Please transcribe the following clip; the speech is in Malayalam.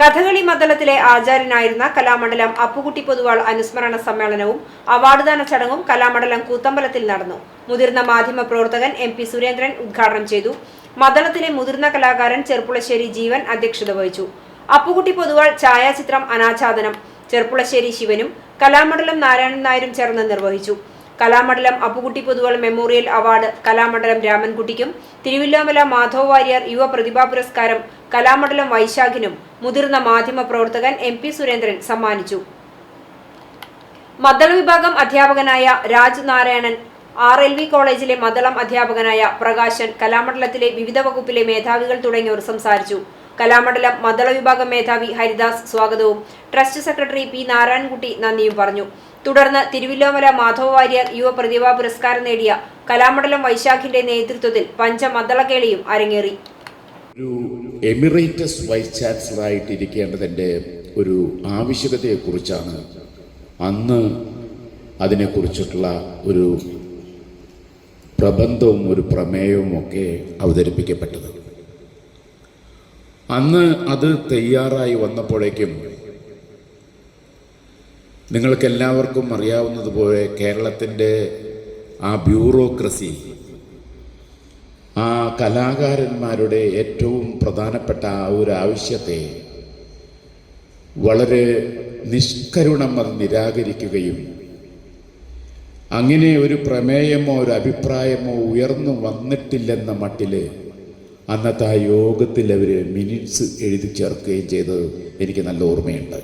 കഥകളി മണ്ഡലത്തിലെ ആചാര്യനായിരുന്ന കലാമണ്ഡലം അപ്പുകുട്ടി പൊതുവാൾ അനുസ്മരണ സമ്മേളനവും അവാർഡ്ദാന ചടങ്ങും കലാമണ്ഡലം കൂത്തമ്പലത്തിൽ നടന്നു. മുതിർന്ന മാധ്യമ പ്രവർത്തകൻ എം പി സുരേന്ദ്രൻ ഉദ്ഘാടനം ചെയ്തു. മണ്ഡലത്തിലെ മുതിർന്ന കലാകാരൻ ചെർപ്പുളശ്ശേരി ജീവൻ അധ്യക്ഷത വഹിച്ചു. അപ്പുകുട്ടി പൊതുവാൾ ഛായാചിത്രം അനാച്ഛാദനം ചെർപ്പുളശ്ശേരി ശിവനും കലാമണ്ഡലം നാരായണൻ നായരും ചേർന്ന് നിർവഹിച്ചു. കലാമണ്ഡലം അപ്പുകുട്ടി പൊതുവാൾ മെമ്മോറിയൽ അവാർഡ് കലാമണ്ഡലം രാമൻകുട്ടിക്കും തിരുവില്ലാമല മാധവ വാര്യർ യുവ പ്രതിഭാ പുരസ്കാരം കലാമണ്ഡലം വൈശാഖിനും മുതിർന്ന മാധ്യമ പ്രവർത്തകൻ എം പി സുരേന്ദ്രൻ സമ്മാനിച്ചു. മദ്ദള വിഭാഗം അധ്യാപകനായ Raj Narayanan R L V കോളേജിലെ മദളം അധ്യാപകനായ പ്രകാശൻ കലാമണ്ഡലത്തിലെ വിവിധ വകുപ്പിലെ മേധാവികൾ തുടങ്ങിയവർ സംസാരിച്ചു. കലാമണ്ഡലം മദള വിഭാഗം മേധാവി ഹരിദാസ് സ്വാഗതവും ട്രസ്റ്റ് സെക്രട്ടറി പി നാരായണൻകുട്ടി നന്ദിയും പറഞ്ഞു. തുടർന്ന് തിരുവില്ലോമല മാധവ വാര്യർ യുവ പ്രതിഭാ പുരസ്കാരം നേടിയ കലാമണ്ഡലം വൈശാഖിന്റെ നേതൃത്വത്തിൽ പഞ്ചമദ്ദളക്കേളിയും അരങ്ങേറി. ഒരു എമിറേറ്റസ് വൈസ് ചാൻസലറായിട്ടിരിക്കേണ്ടതിന്റെ ഒരു ആവശ്യകതയെക്കുറിച്ചാണ് അന്ന് അതിനെക്കുറിച്ചിട്ടുള്ള ഒരു പ്രബന്ധവും ഒരു പ്രമേയവും ഒക്കെ അവതരിപ്പിക്കപ്പെട്ടത്. അന്ന് അത് തയ്യാറായി വന്നപ്പോഴേക്കും നിങ്ങൾക്കെല്ലാവർക്കും അറിയാവുന്നതുപോലെ കേരളത്തിന്റെ ആ ബ്യൂറോക്രസി ആ കലാകാരന്മാരുടെ ഏറ്റവും പ്രധാനപ്പെട്ട ആ ഒരു ആവശ്യത്തെ വളരെ നിഷ്കരുണം അത് നിരാകരിക്കുകയും അങ്ങനെ ഒരു പ്രമേയമോ ഒരു അഭിപ്രായമോ ഉയർന്നു വന്നിട്ടില്ലെന്ന മട്ടിൽ അന്നത്തെ ആ യോഗത്തിൽ അവർ മിനിറ്റ്സ് എഴുതി ചേർക്കുകയും ചെയ്തത് എനിക്ക് നല്ല ഓർമ്മയുണ്ട്.